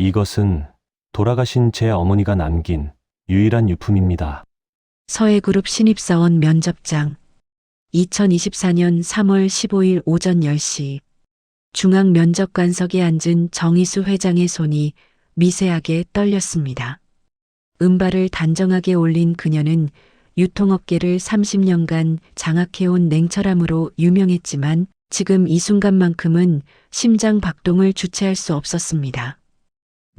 이것은 돌아가신 제 어머니가 남긴 유일한 유품입니다. 서해그룹 신입사원 면접장. 2024년 3월 15일 오전 10시. 중앙 면접관석에 앉은 정희수 회장의 손이 미세하게 떨렸습니다. 은발을 단정하게 올린 그녀는 유통업계를 30년간 장악해온 냉철함으로 유명했지만 지금 이 순간만큼은 심장 박동을 주체할 수 없었습니다.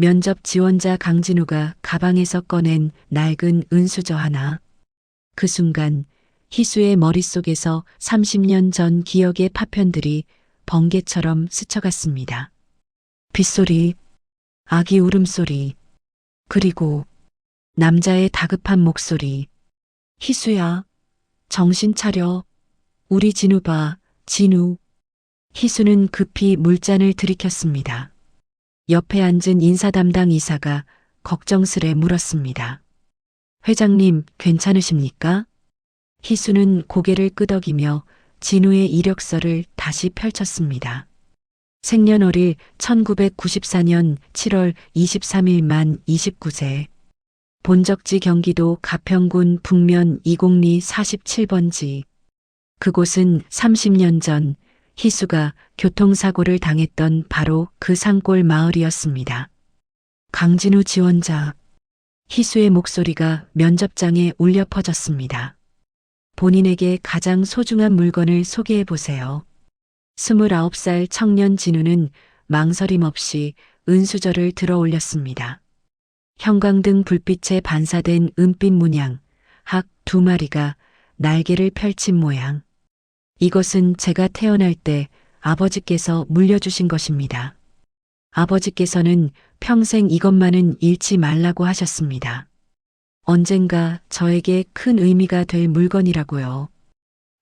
면접 지원자 강진우가 가방에서 꺼낸 낡은 은수저 하나. 그 순간 희수의 머릿속에서 30년 전 기억의 파편들이 번개처럼 스쳐갔습니다. 빗소리, 아기 울음소리, 그리고 남자의 다급한 목소리. 희수야, 정신 차려. 우리 진우 봐, 진우. 희수는 급히 물잔을 들이켰습니다. 옆에 앉은 인사 담당 이사가 걱정스레 물었습니다. 회장님, 괜찮으십니까? 희수는 고개를 끄덕이며 진우의 이력서를 다시 펼쳤습니다. 생년월일 1994년 7월 23일 만 29세. 본적지 경기도 가평군 북면 이곡리 47번지. 그곳은 30년 전 희수가 교통사고를 당했던 바로 그 산골 마을이었습니다. 강진우 지원자. 희수의 목소리가 면접장에 울려 퍼졌습니다. 본인에게 가장 소중한 물건을 소개해 보세요. 29살 청년 진우는 망설임 없이 은수저를 들어 올렸습니다. 형광등 불빛에 반사된 은빛 문양, 학 두 마리가 날개를 펼친 모양. 이것은 제가 태어날 때 아버지께서 물려주신 것입니다. 아버지께서는 평생 이것만은 잃지 말라고 하셨습니다. 언젠가 저에게 큰 의미가 될 물건이라고요.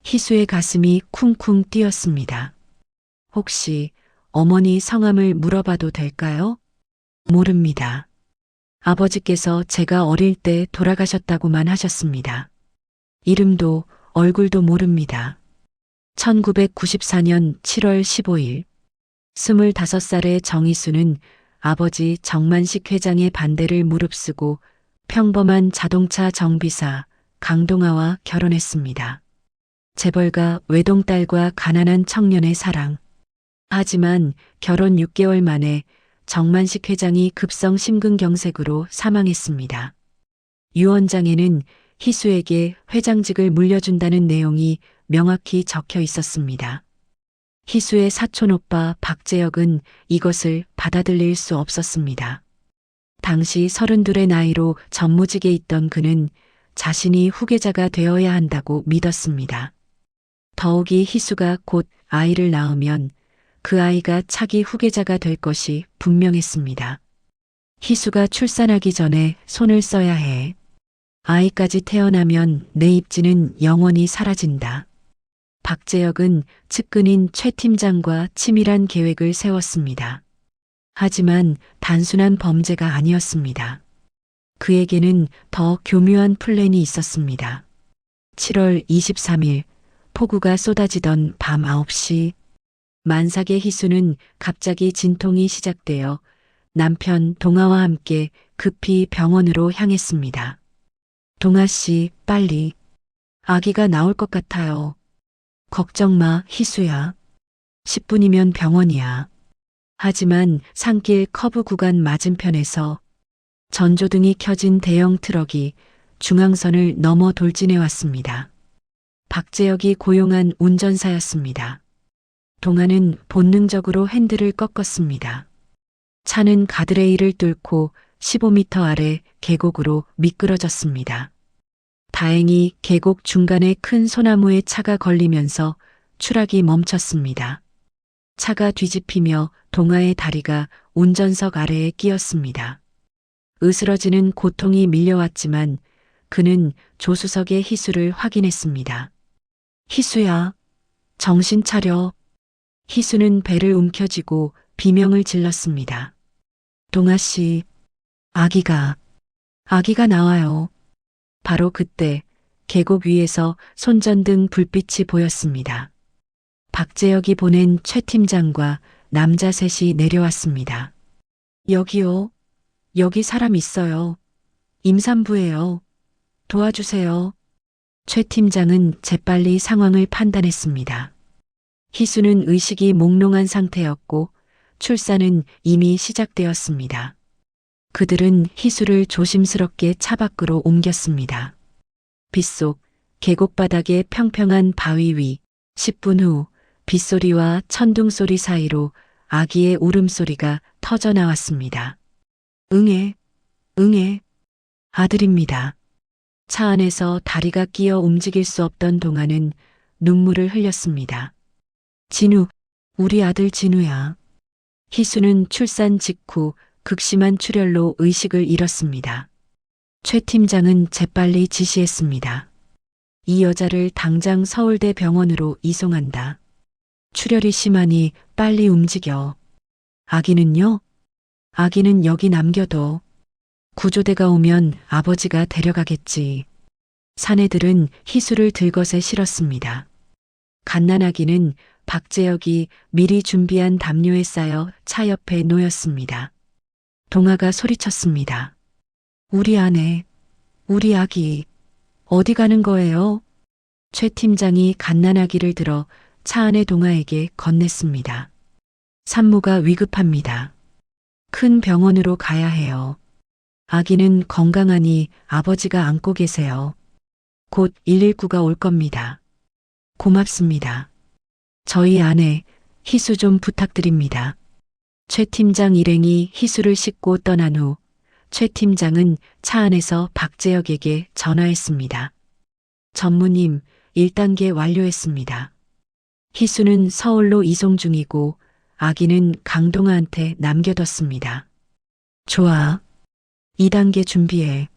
희수의 가슴이 쿵쿵 뛰었습니다. 혹시 어머니 성함을 물어봐도 될까요? 모릅니다. 아버지께서 제가 어릴 때 돌아가셨다고만 하셨습니다. 이름도 얼굴도 모릅니다. 1994년 7월 15일 25살의 정희수는 아버지 정만식 회장의 반대를 무릅쓰고 평범한 자동차 정비사 강동아와 결혼했습니다. 재벌가 외동딸과 가난한 청년의 사랑. 하지만 결혼 6개월 만에 정만식 회장이 급성 심근경색으로 사망했습니다. 유언장에는 희수에게 회장직을 물려준다는 내용이 명확히 적혀 있었습니다. 희수의 사촌 오빠 박재혁은 이것을 받아들일 수 없었습니다. 당시 32의 나이로 전무직에 있던 그는 자신이 후계자가 되어야 한다고 믿었습니다. 더욱이 희수가 곧 아이를 낳으면 그 아이가 차기 후계자가 될 것이 분명했습니다. 희수가 출산하기 전에 손을 써야 해. 아이까지 태어나면 내 입지는 영원히 사라진다. 박재혁은 측근인 최 팀장과 치밀한 계획을 세웠습니다. 하지만 단순한 범죄가 아니었습니다. 그에게는 더 교묘한 플랜이 있었습니다. 7월 23일 폭우가 쏟아지던 밤 9시 만삭의 희수는 갑자기 진통이 시작되어 남편 동아와 함께 급히 병원으로 향했습니다. 동아 씨, 빨리. 아기가 나올 것 같아요. 걱정 마, 희수야. 10분이면 병원이야. 하지만 산길 커브 구간 맞은편에서 전조등이 켜진 대형 트럭이 중앙선을 넘어 돌진해 왔습니다. 박재혁이 고용한 운전사였습니다. 동아는 본능적으로 핸들을 꺾었습니다. 차는 가드레일을 뚫고 15m 아래 계곡으로 미끄러졌습니다. 다행히 계곡 중간에 큰 소나무에 차가 걸리면서 추락이 멈췄습니다. 차가 뒤집히며 동아의 다리가 운전석 아래에 끼었습니다. 으스러지는 고통이 밀려왔지만 그는 조수석의 희수를 확인했습니다. 희수야, 정신 차려. 희수는 배를 움켜쥐고 비명을 질렀습니다. 동아 씨, 아기가, 아기가 나와요. 바로 그때 계곡 위에서 손전등 불빛이 보였습니다. 박재혁이 보낸 최 팀장과 남자 셋이 내려왔습니다. 여기요. 여기 사람 있어요. 임산부예요. 도와주세요. 최 팀장은 재빨리 상황을 판단했습니다. 희수는 의식이 몽롱한 상태였고 출산은 이미 시작되었습니다. 그들은 희수를 조심스럽게 차 밖으로 옮겼습니다. 빗속 계곡 바닥의 평평한 바위 위 10분 후 빗소리와 천둥 소리 사이로 아기의 울음소리가 터져 나왔습니다. 응애, 응애, 아들입니다. 차 안에서 다리가 끼어 움직일 수 없던 동안은 눈물을 흘렸습니다. 진우, 우리 아들 진우야. 희수는 출산 직후 극심한 출혈로 의식을 잃었습니다. 최 팀장은 재빨리 지시했습니다. 이 여자를 당장 서울대 병원으로 이송한다. 출혈이 심하니 빨리 움직여. 아기는요? 아기는 여기 남겨둬. 구조대가 오면 아버지가 데려가겠지. 사내들은 희수를 들것에 실었습니다. 갓난아기는 박재혁이 미리 준비한 담요에 쌓여 차 옆에 놓였습니다. 동아가 소리쳤습니다. 우리 아내, 우리 아기, 어디 가는 거예요? 최 팀장이 갓난아기를 들어 차 안의 동아에게 건넸습니다. 산모가 위급합니다. 큰 병원으로 가야 해요. 아기는 건강하니 아버지가 안고 계세요. 곧 119가 올 겁니다. 고맙습니다. 저희 아내 희수 좀 부탁드립니다. 최 팀장 일행이 희수를 싣고 떠난 후 최 팀장은 차 안에서 박재혁에게 전화했습니다. 전무님, 1단계 완료했습니다. 희수는 서울로 이송 중이고 아기는 강동아한테 남겨뒀습니다. 좋아. 2단계 준비해.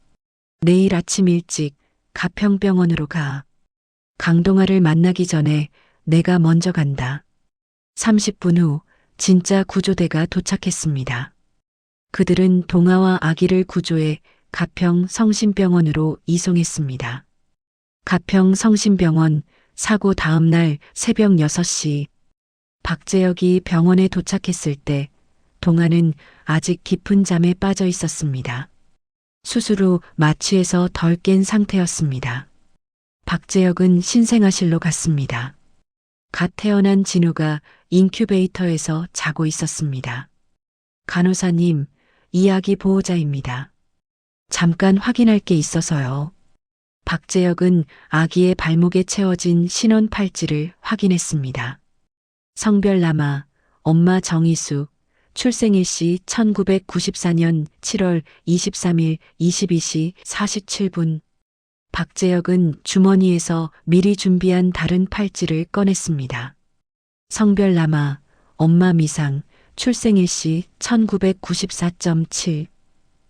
내일 아침 일찍 가평병원으로 가. 강동아를 만나기 전에 내가 먼저 간다. 30분 후 진짜 구조대가 도착했습니다. 그들은 동아와 아기를 구조해 가평 성심병원으로 이송했습니다. 가평 성심병원 사고 다음 날 새벽 6시 박재혁이 병원에 도착했을 때 동아는 아직 깊은 잠에 빠져 있었습니다. 수술 후 마취해서 덜 깬 상태였습니다. 박재혁은 신생아실로 갔습니다. 갓 태어난 진우가 인큐베이터에서 자고 있었습니다. 간호사님, 이야기 보호자입니다. 잠깐 확인할 게 있어서요. 박재혁은 아기의 발목에 채워진 신원 팔찌를 확인했습니다. 성별 남아, 엄마 정희수, 출생일시 1994년 7월 23일 22시 47분. 박재혁은 주머니에서 미리 준비한 다른 팔찌를 꺼냈습니다. 성별 남아, 엄마 미상, 출생일시 1994.7,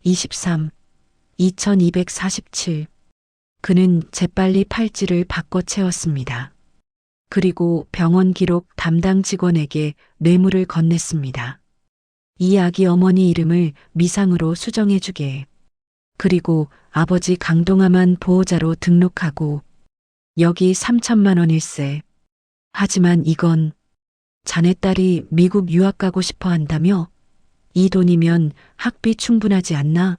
23, 2247. 그는 재빨리 팔찌를 바꿔 채웠습니다. 그리고 병원 기록 담당 직원에게 뇌물을 건넸습니다. 이 아기 어머니 이름을 미상으로 수정해주게. 그리고 아버지 강동아만 보호자로 등록하고 여기 3천만 원일세. 하지만 이건 자네 딸이 미국 유학 가고 싶어 한다며? 이 돈이면 학비 충분하지 않나?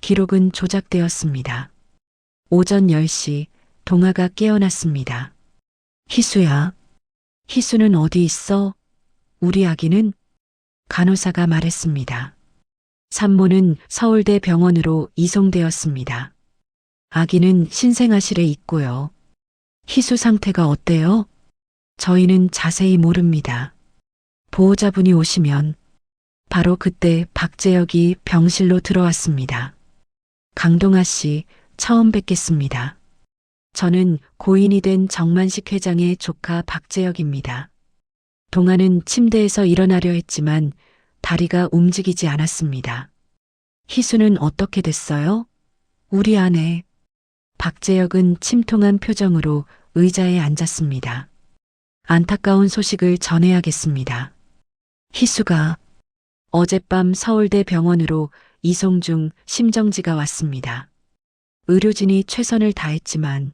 기록은 조작되었습니다. 오전 10시 동아가 깨어났습니다. 희수야. 희수는 어디 있어? 우리 아기는? 간호사가 말했습니다. 산모는 서울대 병원으로 이송되었습니다. 아기는 신생아실에 있고요. 희수 상태가 어때요? 저희는 자세히 모릅니다. 보호자분이 오시면 바로 그때 박재혁이 병실로 들어왔습니다. 강동아 씨 처음 뵙겠습니다. 저는 고인이 된 정만식 회장의 조카 박재혁입니다. 동아는 침대에서 일어나려 했지만 다리가 움직이지 않았습니다. 희수는 어떻게 됐어요? 우리 아내. 박재혁은 침통한 표정으로 의자에 앉았습니다. 안타까운 소식을 전해야겠습니다. 희수가 어젯밤 서울대 병원으로 이송 중 심정지가 왔습니다. 의료진이 최선을 다했지만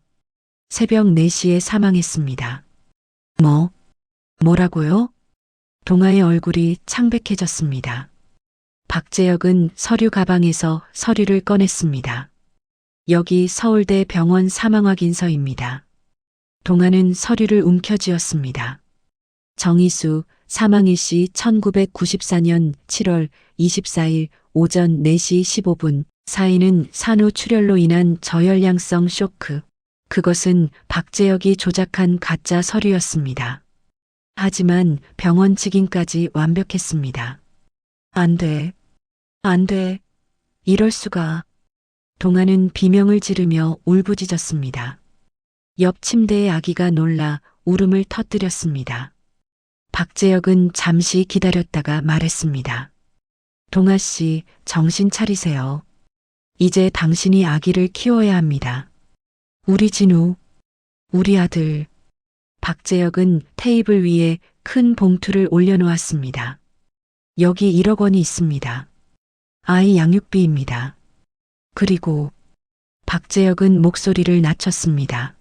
새벽 4시에 사망했습니다. 뭐? 뭐라고요? 동아의 얼굴이 창백해졌습니다. 박재혁은 서류 가방에서 서류를 꺼냈습니다. 여기 서울대 병원 사망 확인서입니다. 동아는 서류를 움켜쥐었습니다. 정희수 사망일시 1994년 7월 24일 오전 4시 15분 사인은 산후 출혈로 인한 저혈량성 쇼크. 그것은 박재혁이 조작한 가짜 서류였습니다. 하지만 병원 직인까지 완벽했습니다. 안 돼. 안 돼. 이럴 수가. 동아는 비명을 지르며 울부짖었습니다. 옆 침대의 아기가 놀라 울음을 터뜨렸습니다. 박재혁은 잠시 기다렸다가 말했습니다. 동아 씨, 정신 차리세요. 이제 당신이 아기를 키워야 합니다. 우리 진우, 우리 아들. 박재혁은 테이블 위에 큰 봉투를 올려놓았습니다. 여기 1억 원이 있습니다. 아이 양육비입니다. 그리고 박재혁은 목소리를 낮췄습니다.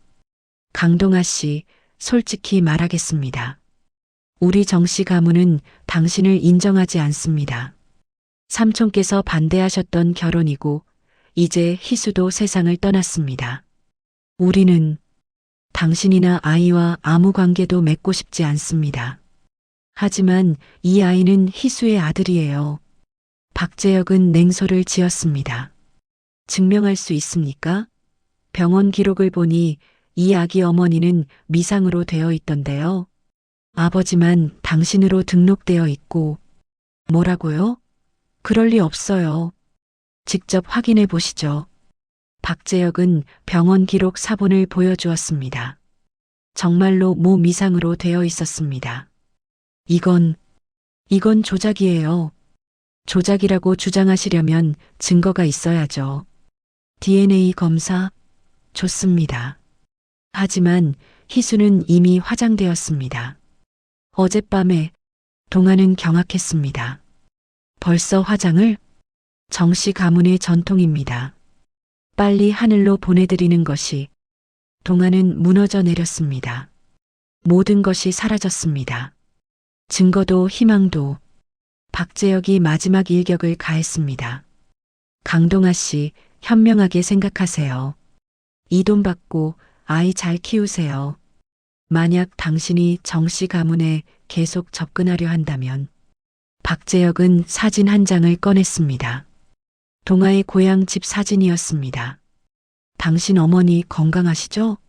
강동아 씨, 솔직히 말하겠습니다. 우리 정씨 가문은 당신을 인정하지 않습니다. 삼촌께서 반대하셨던 결혼이고 이제 희수도 세상을 떠났습니다. 우리는 당신이나 아이와 아무 관계도 맺고 싶지 않습니다. 하지만 이 아이는 희수의 아들이에요. 박재혁은 냉소를 지었습니다. 증명할 수 있습니까? 병원 기록을 보니 이 아기 어머니는 미상으로 되어 있던데요. 아버지만 당신으로 등록되어 있고, 뭐라고요? 그럴 리 없어요. 직접 확인해 보시죠. 박재혁은 병원 기록 사본을 보여주었습니다. 정말로 모 미상으로 되어 있었습니다. 이건, 이건 조작이에요. 조작이라고 주장하시려면 증거가 있어야죠. DNA 검사? 좋습니다. 하지만 희수는 이미 화장되었습니다. 어젯밤에 동아는 경악했습니다. 벌써 화장을? 정씨 가문의 전통입니다. 빨리 하늘로 보내드리는 것이 동아는 무너져 내렸습니다. 모든 것이 사라졌습니다. 증거도 희망도 박재혁이 마지막 일격을 가했습니다. 강동아 씨, 현명하게 생각하세요. 이 돈 받고 아이 잘 키우세요. 만약 당신이 정씨 가문에 계속 접근하려 한다면 박재혁은 사진 한 장을 꺼냈습니다. 동아의 고향 집 사진이었습니다. 당신 어머니 건강하시죠?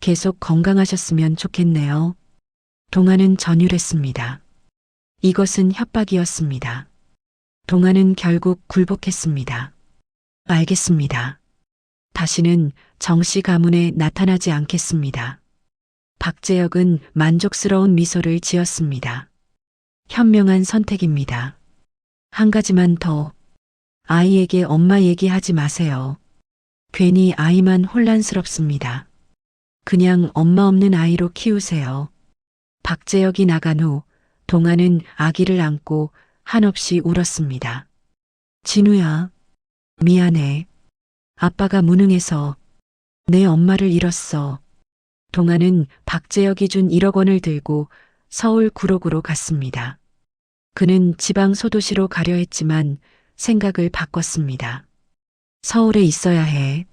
계속 건강하셨으면 좋겠네요. 동아는 전율했습니다. 이것은 협박이었습니다. 동아는 결국 굴복했습니다. 알겠습니다. 다시는 정씨 가문에 나타나지 않겠습니다. 박재혁은 만족스러운 미소를 지었습니다. 현명한 선택입니다. 한 가지만 더. 아이에게 엄마 얘기하지 마세요. 괜히 아이만 혼란스럽습니다. 그냥 엄마 없는 아이로 키우세요. 박재혁이 나간 후 동아는 아기를 안고 한없이 울었습니다. 진우야, 미안해. 아빠가 무능해서 내 엄마를 잃었어. 동아는 박재혁이 준 1억 원을 들고 서울 구로구로 갔습니다. 그는 지방 소도시로 가려 했지만 생각을 바꿨습니다. 서울에 있어야 해.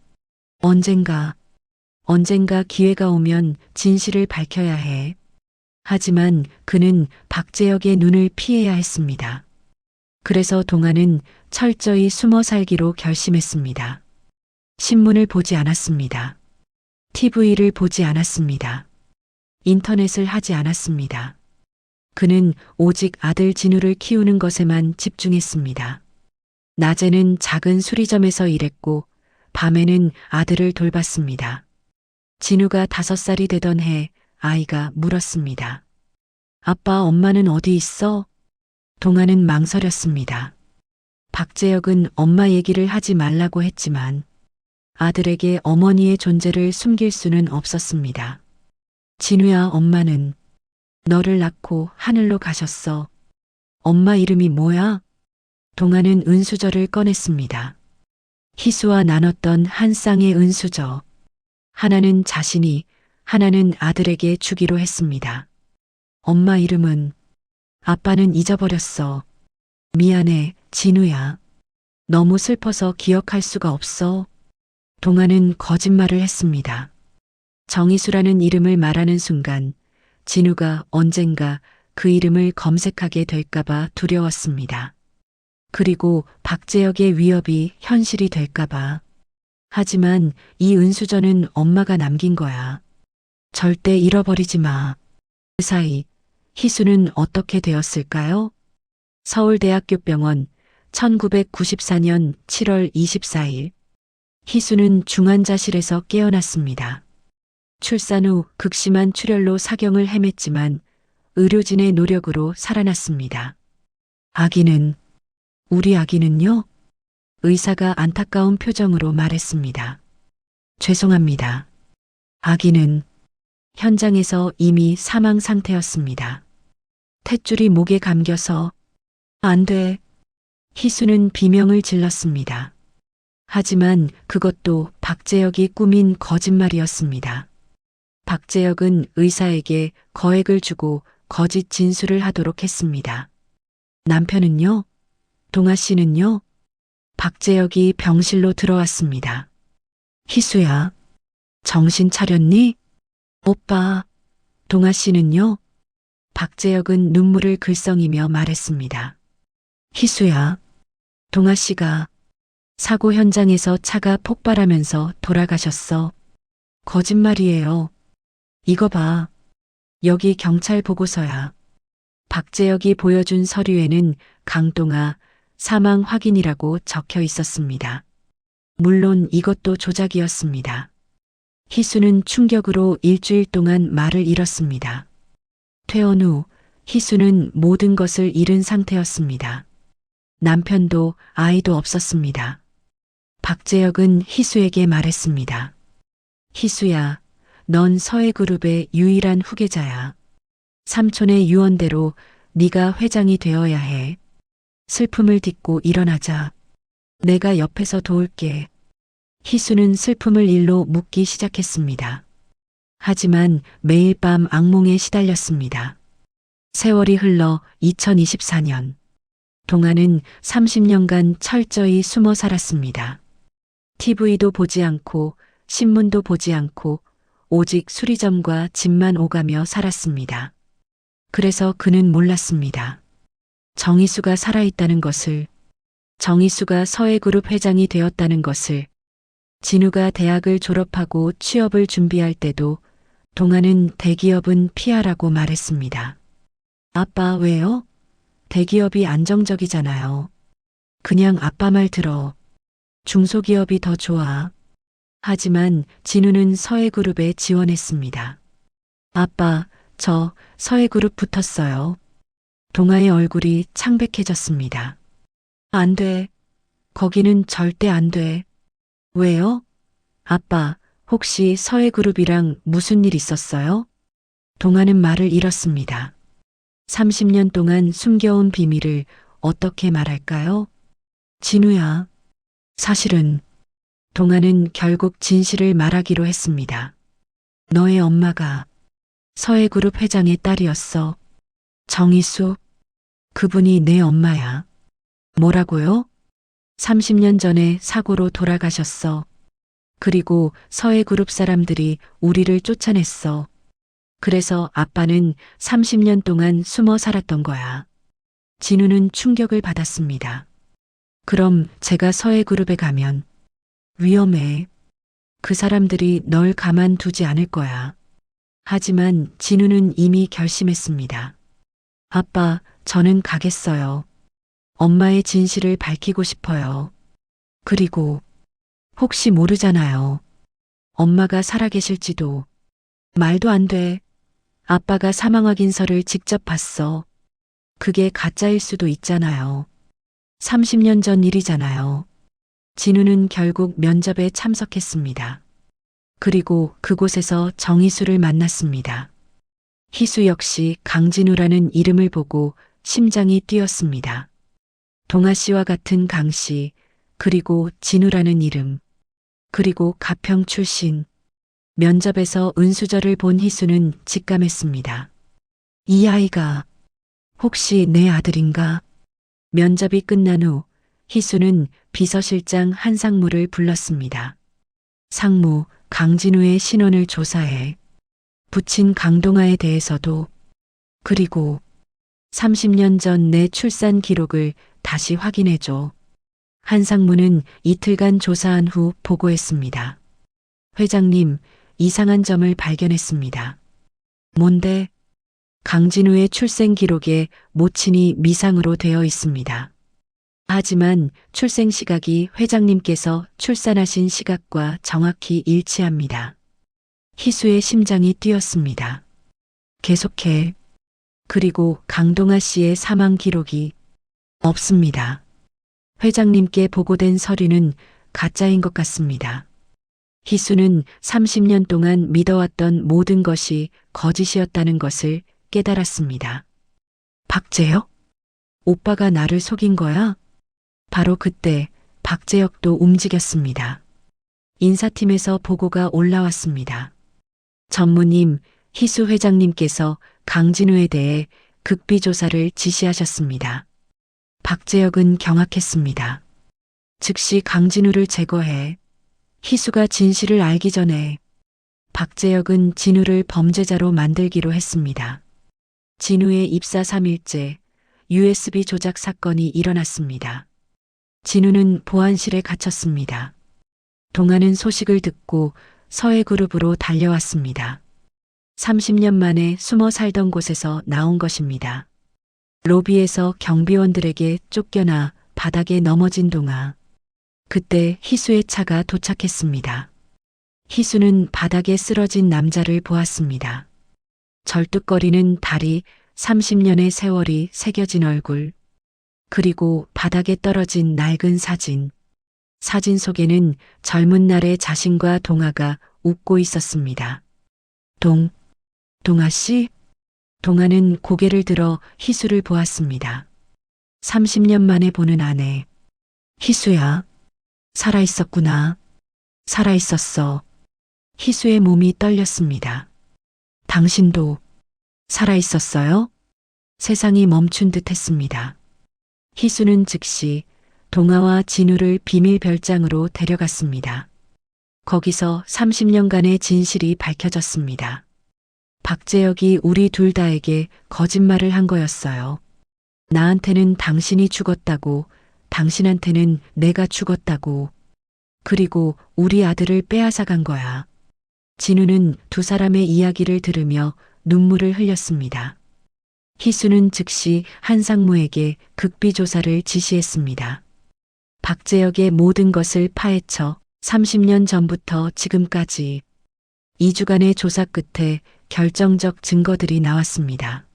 언젠가, 언젠가 기회가 오면 진실을 밝혀야 해. 하지만 그는 박재혁의 눈을 피해야 했습니다. 그래서 동아는 철저히 숨어 살기로 결심했습니다. 신문을 보지 않았습니다. TV를 보지 않았습니다. 인터넷을 하지 않았습니다. 그는 오직 아들 진우를 키우는 것에만 집중했습니다. 낮에는 작은 수리점에서 일했고 밤에는 아들을 돌봤습니다. 진우가 다섯 살이 되던 해 아이가 물었습니다. 아빠, 엄마는 어디 있어? 동아는 망설였습니다. 박재혁은 엄마 얘기를 하지 말라고 했지만 아들에게 어머니의 존재를 숨길 수는 없었습니다. 진우야, 엄마는 너를 낳고 하늘로 가셨어. 엄마 이름이 뭐야? 동아는 은수저를 꺼냈습니다. 희수와 나눴던 한 쌍의 은수저. 하나는 자신이, 하나는 아들에게 주기로 했습니다. 엄마 이름은 아빠는 잊어버렸어. 미안해, 진우야. 너무 슬퍼서 기억할 수가 없어. 동아는 거짓말을 했습니다. 정희수라는 이름을 말하는 순간 진우가 언젠가 그 이름을 검색하게 될까봐 두려웠습니다. 그리고 박재혁의 위협이 현실이 될까봐. 하지만 이 은수저는 엄마가 남긴 거야. 절대 잃어버리지 마. 그 사이 희수는 어떻게 되었을까요? 서울대학교 병원 1994년 7월 24일 희수는 중환자실에서 깨어났습니다. 출산 후 극심한 출혈로 사경을 헤맸지만 의료진의 노력으로 살아났습니다. 아기는 우리 아기는요? 의사가 안타까운 표정으로 말했습니다. 죄송합니다. 아기는 현장에서 이미 사망 상태였습니다. 탯줄이 목에 감겨서 안 돼. 희수는 비명을 질렀습니다. 하지만 그것도 박재혁이 꾸민 거짓말이었습니다. 박재혁은 의사에게 거액을 주고 거짓 진술을 하도록 했습니다. 남편은요? 동아 씨는요? 박재혁이 병실로 들어왔습니다. 희수야, 정신 차렸니? 오빠, 동아 씨는요? 박재혁은 눈물을 글썽이며 말했습니다. 희수야, 동아 씨가 사고 현장에서 차가 폭발하면서 돌아가셨어. 거짓말이에요. 이거 봐. 여기 경찰 보고서야. 박재혁이 보여준 서류에는 강동아 사망 확인이라고 적혀 있었습니다. 물론 이것도 조작이었습니다. 희수는 충격으로 일주일 동안 말을 잃었습니다. 퇴원 후 희수는 모든 것을 잃은 상태였습니다. 남편도 아이도 없었습니다. 박재혁은 희수에게 말했습니다. 희수야, 넌 서해그룹의 유일한 후계자야. 삼촌의 유언대로 네가 회장이 되어야 해. 슬픔을 딛고 일어나자. 내가 옆에서 도울게. 희수는 슬픔을 일로 묻기 시작했습니다. 하지만 매일 밤 악몽에 시달렸습니다. 세월이 흘러 2024년. 동아는 30년간 철저히 숨어 살았습니다. TV도 보지 않고 신문도 보지 않고 오직 수리점과 집만 오가며 살았습니다. 그래서 그는 몰랐습니다. 정희수가 살아있다는 것을, 정희수가 서해그룹 회장이 되었다는 것을, 진우가 대학을 졸업하고 취업을 준비할 때도 동아는 대기업은 피하라고 말했습니다. 아빠 왜요? 대기업이 안정적이잖아요. 그냥 아빠 말 들어. 중소기업이 더 좋아. 하지만 진우는 서해그룹에 지원했습니다. 아빠, 저 서해그룹 붙었어요. 동아의 얼굴이 창백해졌습니다. 안 돼. 거기는 절대 안 돼. 왜요? 아빠, 혹시 서해그룹이랑 무슨 일 있었어요? 동아는 말을 잃었습니다. 30년 동안 숨겨온 비밀을 어떻게 말할까요? 진우야, 사실은 동아는 결국 진실을 말하기로 했습니다. 너의 엄마가 서해그룹 회장의 딸이었어. 정희수, 그분이 내 엄마야. 뭐라고요? 30년 전에 사고로 돌아가셨어. 그리고 서해그룹 사람들이 우리를 쫓아냈어. 그래서 아빠는 30년 동안 숨어 살았던 거야. 진우는 충격을 받았습니다. 그럼 제가 서해그룹에 가면 위험해. 그 사람들이 널 가만두지 않을 거야. 하지만 진우는 이미 결심했습니다. 아빠, 저는 가겠어요. 엄마의 진실을 밝히고 싶어요. 그리고 혹시 모르잖아요. 엄마가 살아계실지도. 말도 안 돼. 아빠가 사망 확인서를 직접 봤어. 그게 가짜일 수도 있잖아요. 30년 전 일이잖아요. 진우는 결국 면접에 참석했습니다. 그리고 그곳에서 정희수를 만났습니다. 희수 역시 강진우라는 이름을 보고 심장이 뛰었습니다. 동아 씨와 같은 강 씨, 그리고 진우라는 이름, 그리고 가평 출신. 면접에서 은수저를 본 희수는 직감했습니다. 이 아이가 혹시 내 아들인가? 면접이 끝난 후 희수는 비서실장 한상무를 불렀습니다. 상무, 강진우의 신원을 조사해. 부친 강동아에 대해서도 그리고 30년 전 내 출산 기록을 다시 확인해줘. 한상무는 이틀간 조사한 후 보고했습니다. 회장님, 이상한 점을 발견했습니다. 뭔데? 강진우의 출생 기록에 모친이 미상으로 되어 있습니다. 하지만 출생 시각이 회장님께서 출산하신 시각과 정확히 일치합니다. 희수의 심장이 뛰었습니다. 계속해. 그리고 강동아 씨의 사망 기록이 없습니다. 회장님께 보고된 서류는 가짜인 것 같습니다. 희수는 30년 동안 믿어왔던 모든 것이 거짓이었다는 것을 깨달았습니다. 박재혁? 오빠가 나를 속인 거야? 바로 그때 박재혁도 움직였습니다. 인사팀에서 보고가 올라왔습니다. 전무님, 희수 회장님께서 강진우에 대해 극비 조사를 지시하셨습니다. 박재혁은 경악했습니다. 즉시 강진우를 제거해 희수가 진실을 알기 전에 박재혁은 진우를 범죄자로 만들기로 했습니다. 진우의 입사 3일째 USB 조작 사건이 일어났습니다. 진우는 보안실에 갇혔습니다. 동아는 소식을 듣고 서해그룹으로 달려왔습니다. 30년 만에 숨어 살던 곳에서 나온 것입니다. 로비에서 경비원들에게 쫓겨나 바닥에 넘어진 동아. 그때 희수의 차가 도착했습니다. 희수는 바닥에 쓰러진 남자를 보았습니다. 절뚝거리는 다리, 30년의 세월이 새겨진 얼굴, 그리고 바닥에 떨어진 낡은 사진. 사진 속에는 젊은 날의 자신과 동아가 웃고 있었습니다. 동, 동아 씨? 동아는 고개를 들어 희수를 보았습니다. 30년 만에 보는 아내. 희수야. 살아있었구나. 살아있었어. 희수의 몸이 떨렸습니다. 당신도 살아 있었어요? 세상이 멈춘 듯 했습니다. 희수는 즉시 동아와 진우를 비밀 별장으로 데려갔습니다. 거기서 30년간의 진실이 밝혀졌습니다. 박재혁이 우리 둘 다에게 거짓말을 한 거였어요. 나한테는 당신이 죽었다고, 당신한테는 내가 죽었다고, 그리고 우리 아들을 빼앗아 간 거야. 진우는 두 사람의 이야기를 들으며 눈물을 흘렸습니다. 희수는 즉시 한상무에게 극비조사를 지시했습니다. 박재혁의 모든 것을 파헤쳐 30년 전부터 지금까지 2주간의 조사 끝에 결정적 증거들이 나왔습니다.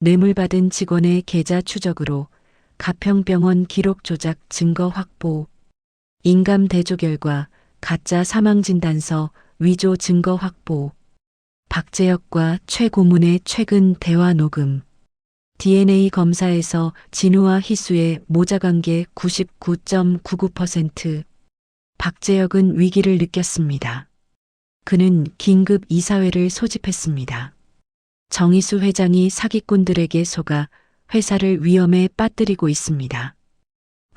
뇌물받은 직원의 계좌 추적으로 가평병원 기록 조작 증거 확보, 인감 대조 결과 가짜 사망 진단서 위조 증거 확보, 박재혁과 최 고문의 최근 대화 녹음, DNA 검사에서 진우와 희수의 모자 관계 99.99%. 박재혁은 위기를 느꼈습니다. 그는 긴급 이사회를 소집했습니다. 정희수 회장이 사기꾼들에게 속아 회사를 위험에 빠뜨리고 있습니다.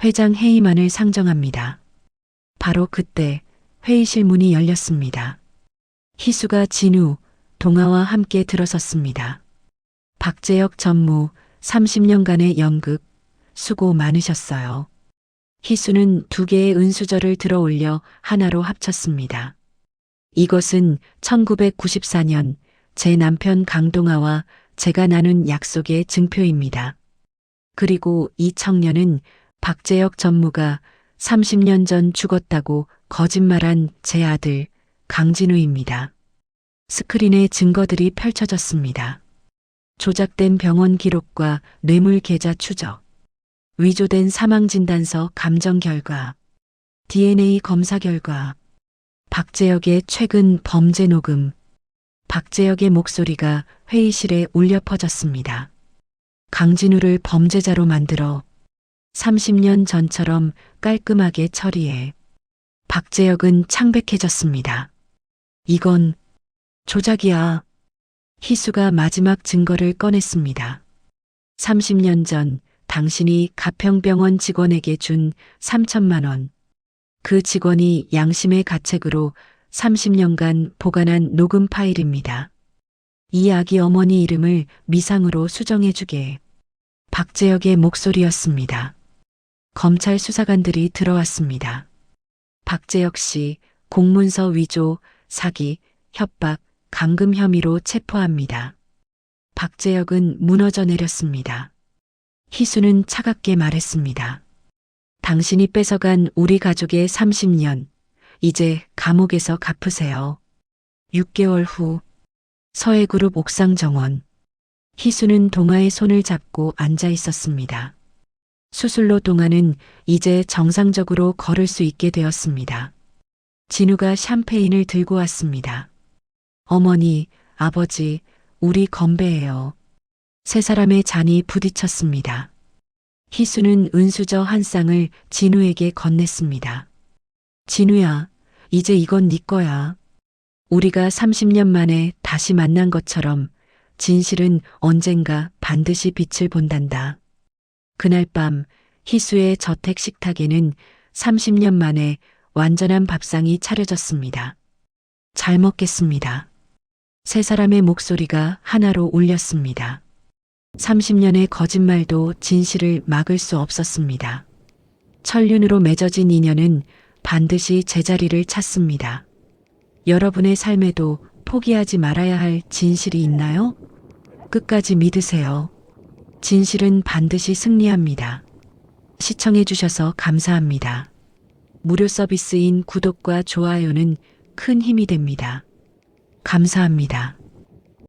회장 회의만을 상정합니다. 바로 그때 회의실 문이 열렸습니다. 희수가 진우, 동아와 함께 들어섰습니다. 박재혁 전무 30년간의 연극 수고 많으셨어요. 희수는 두 개의 은수저를 들어 올려 하나로 합쳤습니다. 이것은 1994년 제 남편 강동아와 제가 나눈 약속의 증표입니다. 그리고 이 청년은 박재혁 전무가 30년 전 죽었다고 거짓말한 제 아들 강진우입니다. 스크린에 증거들이 펼쳐졌습니다. 조작된 병원 기록과 뇌물 계좌 추적, 위조된 사망 진단서 감정 결과, DNA 검사 결과, 박재혁의 최근 범죄 녹음, 박재혁의 목소리가 회의실에 울려 퍼졌습니다. 강진우를 범죄자로 만들어 30년 전처럼 깔끔하게 처리해 박재혁은 창백해졌습니다. 이건 조작이야. 희수가 마지막 증거를 꺼냈습니다. 30년 전 당신이 가평병원 직원에게 준 3천만 원. 그 직원이 양심의 가책으로 30년간 보관한 녹음 파일입니다. 이 아기 어머니 이름을 미상으로 수정해주게. 박재혁의 목소리였습니다. 검찰 수사관들이 들어왔습니다. 박재혁 씨 공문서 위조, 사기, 협박, 감금 혐의로 체포합니다. 박재혁은 무너져 내렸습니다. 희수는 차갑게 말했습니다. 당신이 뺏어간 우리 가족의 30년, 이제 감옥에서 갚으세요. 6개월 후, 서해그룹 옥상 정원. 희수는 동아의 손을 잡고 앉아 있었습니다. 수술로 동아는 이제 정상적으로 걸을 수 있게 되었습니다. 진우가 샴페인을 들고 왔습니다. 어머니, 아버지, 우리 건배해요. 세 사람의 잔이 부딪혔습니다. 희수는 은수저 한 쌍을 진우에게 건넸습니다. 진우야, 이제 이건 네 거야. 우리가 30년 만에 다시 만난 것처럼 진실은 언젠가 반드시 빛을 본단다. 그날 밤 희수의 저택 식탁에는 30년 만에 완전한 밥상이 차려졌습니다. 잘 먹겠습니다. 세 사람의 목소리가 하나로 울렸습니다. 30년의 거짓말도 진실을 막을 수 없었습니다. 천륜으로 맺어진 인연은 반드시 제자리를 찾습니다. 여러분의 삶에도 포기하지 말아야 할 진실이 있나요? 끝까지 믿으세요. 진실은 반드시 승리합니다. 시청해주셔서 감사합니다. 무료 서비스인 구독과 좋아요는 큰 힘이 됩니다. 감사합니다.